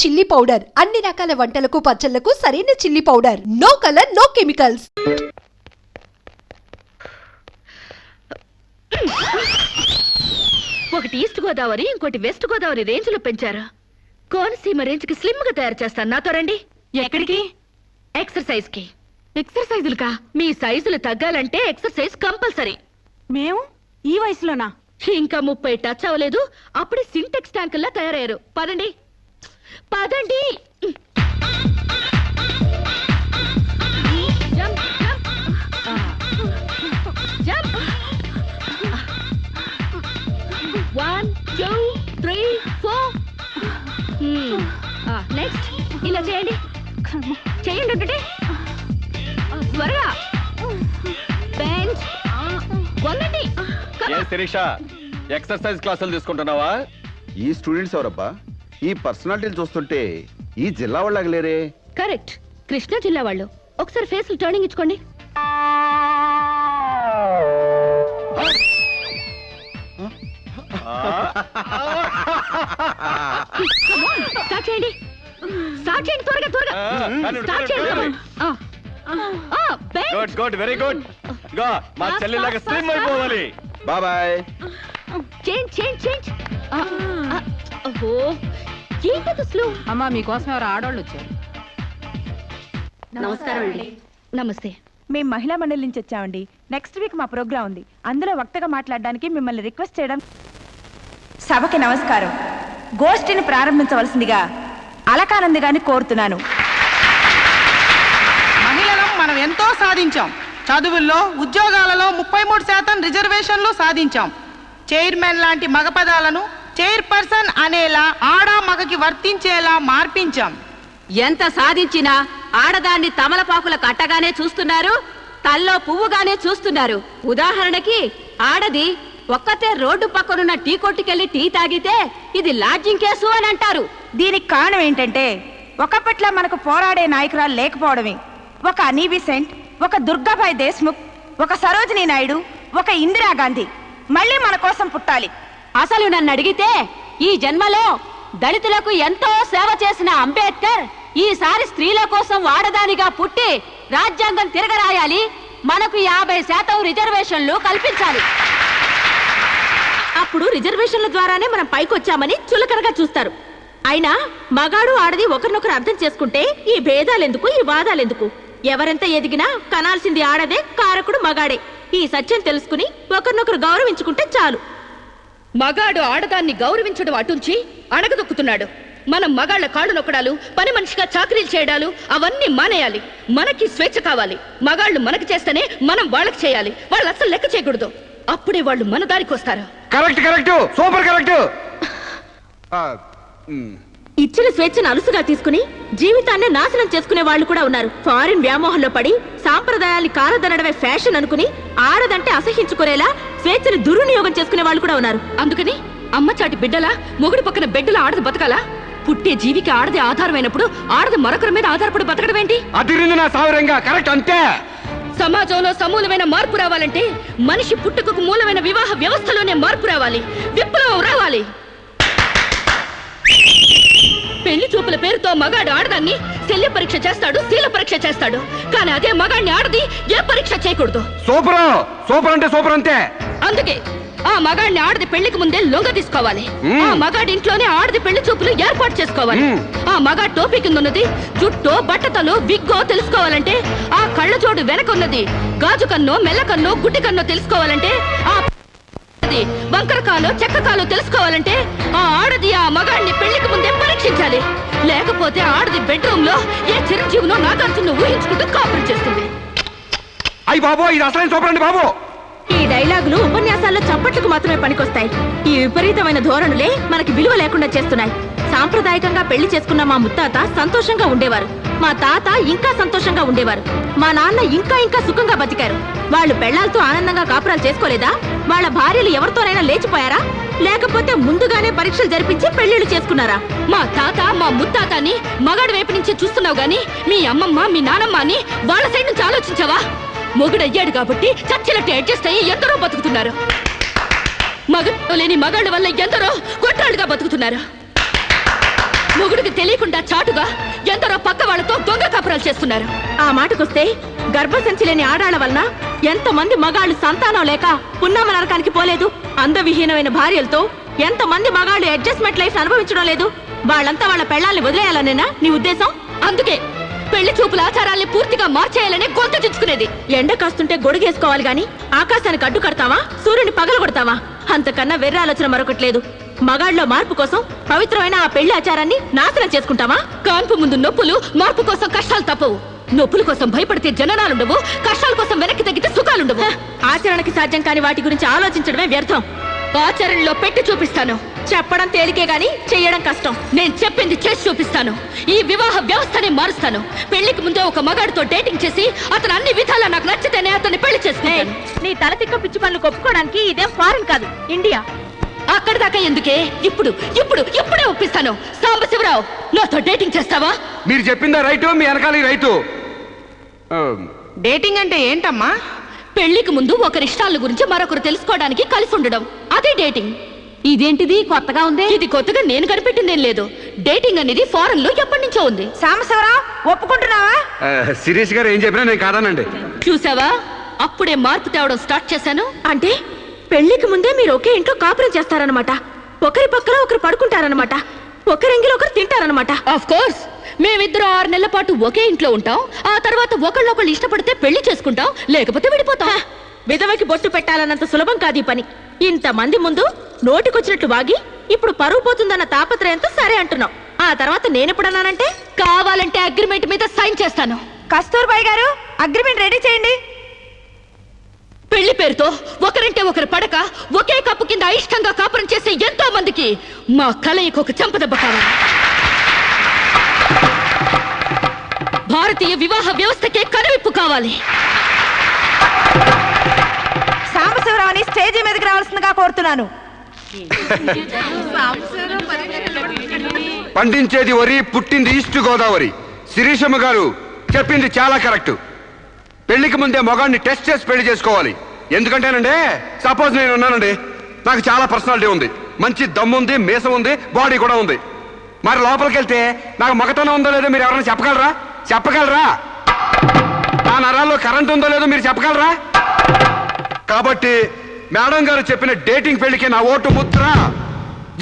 Chilli powder. అన్ని రకాల వంటలకు పచ్చళ్ళకు సరైన chilli powder. No colour no chemicals. ఒకటి ఈస్ట్ గోదావరి ఇంకోటి వెస్ట్ గోదావరి రేంజ్లో పెంచారు. కోనసీమ రేంజ్కి స్లిమ్గా తయారు చేస్తాను. నాతో రండి. ఎక్కడికి? ఎక్సర్సైజ్కి ఎక్సర్సైజులుకా? మీ సైజులు తగ్గాలంటే ఎక్సర్సైజ్ కంపల్సరీ. మేము ఈ వయసులోనా? ఇంకా ముప్పై టచ్ అవ్వలేదు. అప్పుడే సింటెక్స్ ట్యాంకుల్లా తయారయ్యారు. పదండి. పదండి. Jump, jump. Jump. One two three four next ఇలా చేయండి. చేయండి ఒకటి. ఆ, త్వరగా. బెంచ్ వందండి. శిరీష ఎక్సర్సైజ్ క్లాసులు తీసుకుంటున్నావా? ఈ స్టూడెంట్స్ ఎవరబ్బా? ఈ పర్సనాలిటీలు చూస్తుంటే ఈ జిల్లా వాళ్ళకి లేరే. కరెక్ట్. కృష్ణా జిల్లా వాళ్ళు. ఒకసారి ఫేస్ టర్నింగ్ ఇచ్చుకోండి. స్టార్ట్ చేయండి. స్టార్ట్ చేయండి త్వరగా త్వరగా. ఆ, కానీ స్టార్ట్ చేయండి. కానీ. come on. ఆ. ఆ, bench. Good good very good. గా మా చెల్లిలాగా స్లిమ్ అయిపోవాలి. బాబాయ్ చేంజ్ చేంజ్ చేంజ్. ఆ, ఆ, ఓహో. ఏంటది అమ్మా మీకోసం ఎవరు ఆడవాళ్ళు వచ్చారు. నమస్కారం అండి. నమస్తే. మేము మహిళా మండలి నుంచి వచ్చామండి. నెక్స్ట్ వీక్ మా ప్రోగ్రాం ఉంది. అందులో వక్తగా మాట్లాడడానికి మిమ్మల్ని రిక్వెస్ట్ చేయడం సభకి నమస్కారం. గోష్ఠిని ప్రారంభించవలసిందిగా అలకానంది గారిని కోరుతున్నాను. మహిళలం మనం ఎంతో సాధించాం. చదువుల్లో ఉద్యోగాలలో ముప్పై మూడు శాతం రిజర్వేషన్లు సాధించాం. చైర్మన్ లాంటి మగ పదాలను చైర్పర్సన్ అనేలా ఆడా మగకి వర్తించేలా మార్పించాం. ఎంత సాధించినా ఆడదాన్ని తమలపాకుల కట్టగానే చూస్తున్నారు తల్లో పువ్వుగానే చూస్తున్నారు. ఉదాహరణకి ఆడది ఒక్కతే రోడ్డు పక్కనున్న టీ కొట్టుకెళ్ళి టీ తాగితే ఇది లాడ్జింగ్ కేసు అని అంటారు. దీనికి కారణం ఏంటంటే ఒకప్పట్లా మనకు పోరాడే నాయకురాలు లేకపోవడమే. ఒక అనీ బిసెంట్ ఒక దుర్గాబాయ్ దేశ్ముఖ్ ఒక సరోజినీ నాయుడు ఒక ఇందిరాగాంధీ. మళ్ళీ మన కోసం పుట్టాలి. అసలు నన్ను అడిగితే ఈ జన్మలో దళితులకు ఎంతో సేవ చేసిన అంబేద్కర్ ఈసారి స్త్రీల కోసం వాడదానిగా పుట్టి రాజ్యాంగం తిరగరాయాలి. మనకు యాభై శాతం రిజర్వేషన్లు కల్పించాలి. అప్పుడు రిజర్వేషన్ల ద్వారానే మనం పైకొచ్చామని చులకనగా చూస్తారు. అయినా మగాడు ఆడది ఒకరినొకరు అర్థం చేసుకుంటే ఈ భేదాలెందుకు ఈ వాదాలెందుకు? ఎవరెంత ఎదిగినా కనాల్సింది ఆడదే కారకుడు మగాడే. ఈ సత్యం తెలుసుకుని ఒకరినొకరు గౌరవించుకుంటే చాలు. మగాడు ఆడదాన్ని గౌరవించడం అటుంచి అణగదొక్కుతున్నాడు. మనం మగాళ్ళ కాళ్ళు నొక్కడాలు పని మనిషిగా చాకరీలు చేయడాలు అవన్నీ మానేయాలి. మనకి స్వేచ్ఛ కావాలి. మగాళ్ళు మనకి చేస్తేనే మనం వాళ్ళకి చేయాలి. వాళ్ళు అసలు లెక్క చేయకూడదు. అప్పుడే వాళ్ళు మన దారికి వస్తారు? Correct correct. Super correct. ఇచ్చిన స్వేచ్ఛను అలుసుగా తీసుకుని జీవితాన్ని నాశనం చేసుకునే వాళ్ళు కూడా ఉన్నారు. ఫారిన్ వ్యామోహంలో పడి సాంప్రదాయాల్ని కారదనడమే ఫ్యాషన్ అనుకుని ఆడదంటే అసహించుకునేలా స్వేచ్ఛను దుర్వినియోగం చేసుకునే వాళ్ళు కూడా ఉన్నారు. అందుకని అమ్మ చాటి బిడ్డలా మొగుడు పక్కన బిడ్డలా ఆడది బతకాలా? పుట్టే జీవికి ఆడది ఆధారమైనప్పుడు ఆడది మరొకరి మీద ఆధారపడి బతకడం ఏంటి? అదిరింది నా సావిరంగా కరెక్ట్ అంతే. సమాజంలో సమూలమైన మార్పు రావాలంటే మనిషి పుట్టుకకు మూలమైన వివాహ వ్యవస్థలోనే మార్పు రావాలి. విప్లవం రావాలి. పెళ్ళి చూపుల పేరుతో మగాడు ఆడదాన్ని శల్య పరీక్ష చేస్తాడు శీల పరీక్ష చేస్తాడు. కానీ అదే మగాడిని ఆడది ఏ పరీక్ష చేయకూడదు. సూపర్! సూపర్ అంటే సూపర్ అంతే. అందుకే ఆ మగాడిని ఆడది పెళ్ళికి ముందే లొంగ తీసుకోవాలి. ఆ మగాడి ఇంట్లోనే ఆడది పెళ్ళి చూపులు ఏర్పాటు చేసుకోవాలి. ఆ మగాడి టోపీ కింద ఉన్నది జుట్టో బట్టతలో విగ్గో తెలుసుకోవాలంటే ఆ కళ్ళ జోడు వెనక ఉన్నది గాజు కన్నో మెల్ల కన్నో గుడ్డి కన్నో తెలుసుకోవాలంటే ఆ ఆడది వంకర కాలో చెక్క కాలో తెలుసుకోవాలంటే ఆ ఆడది ఆ మగాడిని పెళ్ళికి ముందే పరీక్షించాలి. లేకపోతే ఆడది బెడ్రూమ్లో ఏ చిరంజీవినో నాగార్జున ఊహించుకుంటూ కాపురం చేస్తుంది. అయ్యి బాబు ఇది అసలైన సూపర్ అండి బాబు. ఈ డైలాగులు ఉపన్యాసాల్లో చప్పట్లకు మాత్రమే పనికొస్తాయి. ఈ విపరీతమైన ధోరణులే మనకి విలువ లేకుండా చేస్తున్నాయి. సాంప్రదాయకంగా పెళ్ళి చేసుకున్న మా ముత్తాత సంతోషంగా ఉండేవారు. మా తాత ఇంకా సంతోషంగా ఉండేవారు. మా నాన్న ఇంకా ఇంకా సుఖంగా బతికారు. వాళ్ళు పెళ్ళాలతో ఆనందంగా కాపురాలు చేసుకోలేదా? వాళ్ళ భార్యలు ఎవరితోనైనా లేచిపోయారా? లేకపోతే ముందుగానే పరీక్షలు జరిపించి పెళ్ళిళ్ళు చేసుకున్నారా? మా తాత మా ముత్తాత అని మగాడి వైపు నుంచి చూస్తున్నావు గాని మీ అమ్మమ్మ మీ నానమ్మ అని వాళ్ళ సైడ్ నుంచి ఆలోచించావా? మొగుడయ్యాడు కాబట్టి చచ్చినట్టు అడ్జస్ట్ అయ్యి ఎందరో బతుకుతున్నారు. మగ లేని మగాళ్ళ వల్ల ఎందరో కొట్టాళ్ళుగా బతుకుతున్నారు. మొగుడికి తెలియకుండా చాటుగా ఎందరో పక్క వాళ్ళతో దొంగ కాపురాలు చేస్తున్నారు. ఆ మాటకొస్తే గర్భసంచి లేని ఆడాళ్ళ వలన ఎంతమంది మగాళ్ళు సంతానం లేక పున్నామ నరకానికి పోలేదు అందవిహీనమైన భార్యలతో ఎంతమంది మగాళ్ళు అడ్జస్ట్మెంట్ లైఫ్ అనుభవించడం లేదు వాళ్ళంతా వాళ్ళ పెళ్ళాల్ని వదిలేయాలనేనా నీ ఉద్దేశం? అందుకే పెళ్ళి చూపుల ఆచారాల్ని పూర్తిగా మార్చేయాలని గొంతు తెచ్చుకునేది ఎండ కాస్తుంటే గొడుగేసుకోవాలి గాని ఆకాశానికి అడ్డు కడతావా సూర్యుని పగలు కొడతావా అంతకన్నా వెర్ర ఆలోచన మరొకట్లేదు మగాళ్ళలో మార్పు కోసం పవిత్రమైన ఆ పెళ్ళి ఆచారాన్ని నాశనం చేసుకుంటావా కాన్పు ముందు నొప్పులు మార్పు కోసం కష్టాలు తప్పవు. నొప్పుల కోసం భయపడితే జననాలుండవు కష్టాల కోసం వెనక్కి తగ్గితే సుఖాలుండవు. ఆచరణకి సాధ్యం కాని వాటి గురించి ఆలోచించడమే వ్యర్థం. ఆచరణలో పెట్టి చూపిస్తాను. చెప్పడం తేలికే గాని చెయ్యడం కష్టం. నేను చెప్పింది చేసి చూపిస్తాను. ఈ వివాహ వ్యవస్థని మారుస్తాను. పెళ్ళికి ముందే ఒక మగాడితో డేటింగ్ చేసి అతను అన్ని విధాలా నాకు నచ్చితేనే అతన్ని పెళ్ళి చేసుకుంటాను. నీ తల తిక్క పిచ్చి పనులు కొప్పుకోవడానికి ఇదేం ఫారెన్ కాదు ఇండియా. అక్కడి దాకా ఎందుకే? ఇప్పుడు ఇప్పుడు ఇప్పుడే ఒప్పిస్తాను. సాంబశివరావు నాతో డేటింగ్ చేస్తావా? మీరు చెప్పిందా రైటు? మీ వెనకాల రైటు. డేటింగ్ అంటే ఏంటమ్మా? పెళ్ళికి ముందు ఒకరి ఇష్టాల గురించి మరొకరు తెలుసుకోవడానికి కలిసి ఉండడం. అదే డేటింగ్. ఇదేంటిది? కొత్తగా ఉంది? ఇది కొత్తగా నేను కనిపెట్టిందేం లేదు. డేటింగ్ అనేది ఫారెన్లో ఎప్పటి నుంచో ఉంది. సాంబశివరావు ఒప్పుకుంటున్నావా? శిరీష్ గారు ఏం చెప్పినా నేను కాదానండి. చూసావా? అప్పుడే మార్పు తేవడం స్టార్ట్ చేశాను. అంటే? పెళ్ళికి ముందే మీరు ఒకే ఇంట్లో కాపురం చేస్తారనమాట ఒకరి పక్కన ఒకరు పడుకుంటారనమాట ఒకరింగిలో ఒకరు తింటారనమాట ఆఫ్ కోర్స్ మేమిద్దరం ఆరు నెలల పాటు ఒకే ఇంట్లో ఉంటాం. ఆ తర్వాత ఒకళ్ళొకళ్ళు ఇష్టపడితే పెళ్ళి చేసుకుంటాం. లేకపోతే విడిపోతాం. విధవకి బొట్టు పెట్టాలన్నంత సులభం కాదు ఈ పని. ఇంతమంది ముందు నోటికొచ్చినట్లు వాగి ఇప్పుడు పరువు పోతుందన్న తాపత్రయంతో సరే అంటున్నావు ఆ తర్వాత నేనెప్పుడన్నానంటే కావాలంటే అగ్రిమెంట్ మీద సైన్ చేస్తాను. కస్తూర్బాయ్ గారు అగ్రిమెంట్ రెడీ చేయండి. పెళ్ళి పేరుతో ఒకరంటే ఒకరు పడక ఒకే కప్పు కింద అయిష్టంగా కాపురం చేసే ఎంతో మందికి మా కలయిక ఒక చెంపదెబ్బ కావాలి. భారతీయ వివాహ వ్యవస్థకే కనువిప్పు కావాలి. సాంబశివరావుని స్టేజీ మీదకి రావాల్సిందిగా కోరుతున్నాను. పండించేది వరి పుట్టింది ఈస్ట్ గోదావరి. శిరీషమ్మ గారు చెప్పింది చాలా కరెక్ట్. పెళ్ళికి ముందే మొగాడిని టెస్ట్ చేసి పెళ్ళి చేసుకోవాలి. ఎందుకంటేనండి సపోజ్ నేను ఉన్నానండి నాకు చాలా పర్సనాలిటీ ఉంది. మంచి దమ్ము ఉంది మీసం ఉంది బాడీ కూడా ఉంది. మరి లోపలికి వెళ్తే నాకు మగతనం ఉందో లేదో మీరు ఎవరైనా చెప్పగలరా? చెప్పగలరా? నా నరాల్లో కరెంట్ ఉందో లేదో మీరు చెప్పగలరా? కాబట్టి మేడం గారు చెప్పిన డేటింగ్ పెళ్ళికి నా ఓటు ముద్ర.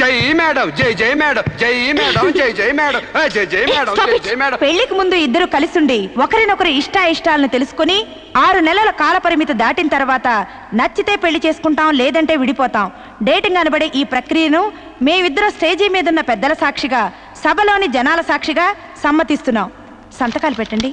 జై మేడం జై జై మేడం జై మేడం జై జై మేడం జై జై మేడం జై జై మేడం. పెళ్ళికి ముందు ఇద్దరు కలిసుండి ఒకరినొకరు ఇష్ట ఇష్టాలను తెలుసుకుని ఆరు నెలల కాల పరిమితి దాటిన తర్వాత నచ్చితే పెళ్ళి చేసుకుంటాం లేదంటే విడిపోతాం. డేటింగ్ అనబడే ఈ ప్రక్రియను మేమిద్దరం స్టేజీ మీద ఉన్న పెద్దల సాక్షిగా సభలోని జనాల సాక్షిగా సమ్మతిస్తున్నాం. సంతకాలు పెట్టండి.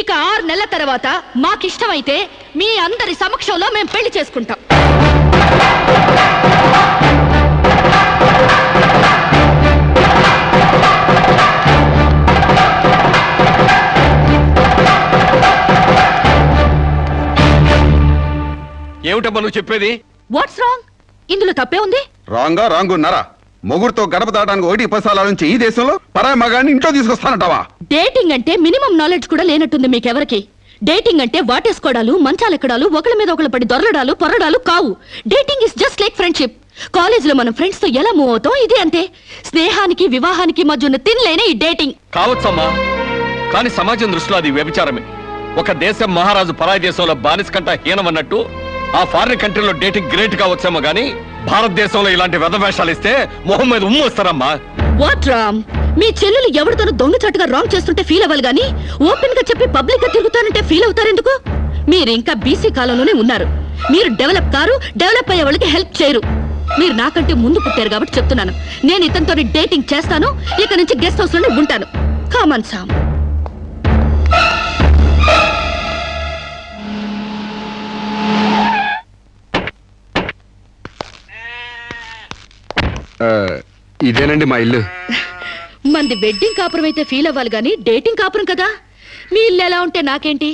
ఇక ఆరు నెలల తర్వాత మాకిష్టమైతే మీ అందరి సమక్షంలో మేము పెళ్ళి చేసుకుంటాం. ఏమిటమ్మా నువ్వు చెప్పేది? వాట్స్ రాంగ్ ఇందులో తప్పే ఉంది? రాంగా రాంగున్నారా? మొగుడుతో గడప దాటానికి ఒకటి పసాల నుంచి ఈ దేశంలో పరాయి మగాడిని ఇంట్లో తీసుకొస్తానంటావా? డేటింగ్ అంటే మినిమం నాలెడ్జ్ కూడా లేనట్టుంది మీకెవరికి. డేటింగ్ అంటే వాటేసుకోవడాలు మంచాలెక్కడాలు ఒకళ్ళ మీద ఒకళ్ళు పడి దొరలడాలు పొరడాలు కావు. Dating is just like friendship కాలేజ్లో మనం ఫ్రెండ్స్తో ఎలా మూవ్ అవుతాం? ఇదే అంతే. స్నేహానికి వివాహానికి మధ్య ఉన్న తినలేనే ఈ డేటింగ్. కావచ్చమ్మా. కానీ సమాజం దృష్టిలో అది వ్యభిచారమే. ఒక దేశం మహారాజు పరాయి దేశంలో బానిస కంట హీనమన్నట్టు ఆ ఫారిన్ కంట్రీలో డేటింగ్ గ్రేట్ కావచ్చేమో గానీ భారతదేశంలో ఇలాంటి వెధవేషాలు ఇస్తే మొహం మీద ఉమ్ము వస్తారమ్మా. వాట్ రామ్? మీ చెల్లెలు ఎవరితోనూ దొంగచాటుగా రాంగ్ చేస్తుంటే ఫీల్ అవ్వాలి గానీ ఓపెన్గా చెప్పి పబ్లిక్గా తిరుగుతానంటే ఫీల్ అవుతారెందుకు మీరు ఇంకా బీసీ కాలంలోనే ఉన్నారు. మీరు డెవలప్ కారు డెవలప్ అయ్యే వాళ్ళకి హెల్ప్ చేయరు. మీరు నాకంటే ముందు పుట్టారు కాబట్టి చెప్తున్నాను. నేను ఇతనితో డేటింగ్ చేస్తాను ఇక నుంచి గెస్ట్ హౌస్లోనే ఉంటాను. కామన్ సామ్ ఇదేనండి మా ఇల్లు. మంది వెడ్డింగ్ కాపురం అయితే ఫీల్ అవ్వాలి గానీ డేటింగ్ కాపురం కదా. మీ ఇల్లు ఎలా ఉంటే నాకేంటి?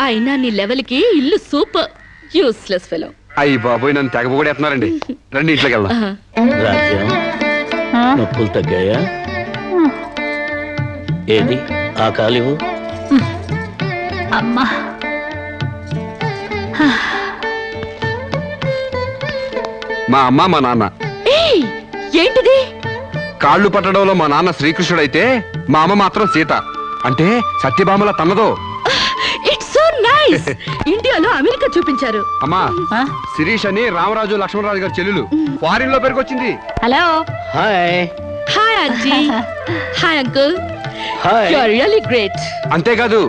అయినా నీ లెవెల్కి ఇల్లు సూపర్. యూస్లెస్ ఫెలో అయ్యి బాబోయ్ నన్ను తెగబోడేస్తున్నారండి రండి ఇంట్లోకి వెళ్దాం. రాజ్యం? నొప్పులు తగ్గాయా? ఏది? ఆ కాలివు? అమ్మా. మా అమ్మ మా నాన్న. ఏయ్! ఏంటిది? కాళ్ళు పట్టడంలో మా నాన్న శ్రీకృష్ణుడైతే మా అమ్మ మాత్రం సీత. అంటే సత్యభామల తన్నదో ఇట్స్ సో నైస్ ఇండియాలో అమెరికా చూపించారు. అమ్మా శిరీష్ అని రామరాజు లక్ష్మణరాజు గారి చెల్లెలు ఫారిన్లో పెరిగొచ్చింది hello hi hi aunty hi uncle hi you are really great అంతేకాదు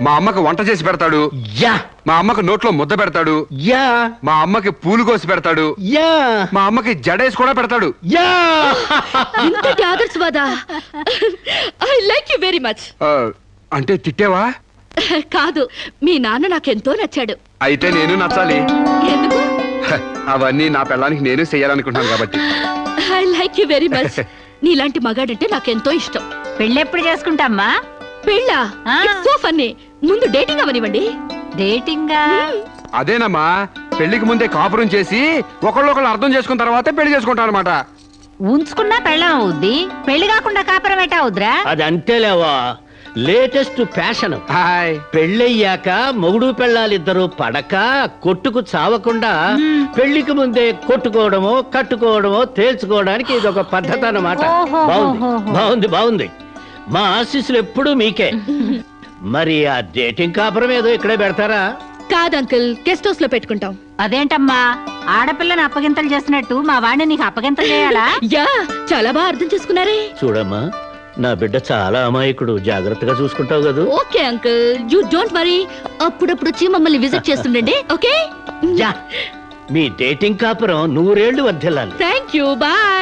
మా అమ్మకు వంట చేసి పెడతాడు. యా. మా అమ్మకు నోట్లో ముద్ద పెడతాడు. యా. మా అమ్మకి పూలు కోసి పెడతాడు. యా. మా అమ్మకి జడేసి కూడా పెడతాడు. యా. ఇంతటి ఆదర్శవాదా? I like you very much ఆ, అంటే తిట్టేవా? కాదు మీ నాన్న నాకెంతో నచ్చాడు. అయితే నేను నచ్చాలి. ఎందుకు? హ, అవన్నీ నా పిల్లానికి నేను చెయ్యాలనుకుంటున్నాను కాబట్టి. I like you very much నీలాంటి మగాడంటే నాకెంతో ఇష్టం. పెళ్ళెప్పుడు చేసుకుంటామ్మా? పెళ్ళా? ఆ. సో ఫన్నీ ముందు డేటింగ్ అవనివ్వండి. డేటింగా అదేనమ్మా పెళ్ళికి ముందే కాపురం చేసి ఒకళ్ళొకళ్ళు అర్థం చేసుకున్న తర్వాతే పెళ్ళి చేసుకుంటాం అనమాట ఉంచుకున్నా పెళ్ళం అవుద్ది పెళ్ళి కాకుండా కాపురం ఎట్టా అవుద్రా అది అంతేలేవా? Latest fashion hi. పెళ్ళయ్యాక మొగుడు పెళ్ళాలిద్దరూ పడక కొట్టుకు చావకుండా పెళ్ళికి ముందే కొట్టుకోవడమో కట్టుకోవడమో తేల్చుకోవడానికి ఇది ఒక పద్ధతి అన్నమాట బాగుంది. బాగుంది బాగుంది. మా ఆశీస్సులు ఎప్పుడూ మీకే. మరి ఆ డేటింగ్ కాపురం ఏదో ఇక్కడే పెడతారా? కాదు అంకుల్. గెస్ట్ హౌస్లో పెట్టుకుంటాం. అదేంటమ్మా? ఆడపిల్లని అప్పగింతలు చేసినట్టు మా వాడిని నీకు అప్పగింతలు చేయాలా? యా చాలా బాగా అర్థం చేసుకున్నారే. చూడమ్మా నా బిడ్డ చాలా అమాయకుడు. జాగ్రత్తగా చూసుకుంటావు కదూ. Okay uncle. You don't worry. అప్పుడప్పుడు వచ్చి మమ్మల్ని విజిట్ చేస్తుండండి ఓకే? యా మీ డేటింగ్ కాపురం నూరేళ్ళు వర్ధిల్లాలి థ్యాంక్ యూ. బాయ్.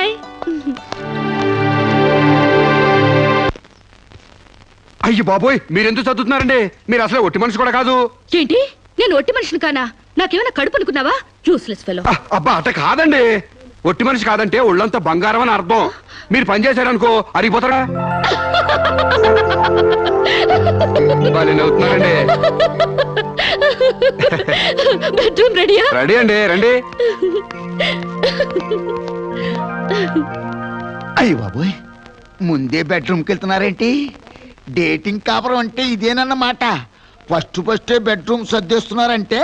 అయ్యి బాబోయ్ మీరెందుకు చదువుతున్నారండి? మీరు అసలు ఒట్టి మనిషి కూడా కాదు. ఏంటి? నేను ఒట్టి మనిషిని కానా? నాకేమైనా కడుపు అనుకున్నావా? యూస్లెస్ ఫెలో అబ్బా అట్ట కాదండి. ఒట్టి మనిషి కాదంటే ఒళ్ళంతా బంగారం అని అర్థం. మీరు పని చేశారనుకో అరిగిపోతారా భలే నవ్వుతున్నారండి. బెడ్రూమ్ రెడీయా రెడీ అండి రండి. అయ్య బాబోయ్ ముందే బెడ్రూమ్కి వెళ్తున్నారేంటి? డేటింగ్ కాపురం అంటే ఇదేనన్నమాట. ఫస్ట్ ఫస్టే బెడ్రూమ్ సర్దేస్తున్నారంటే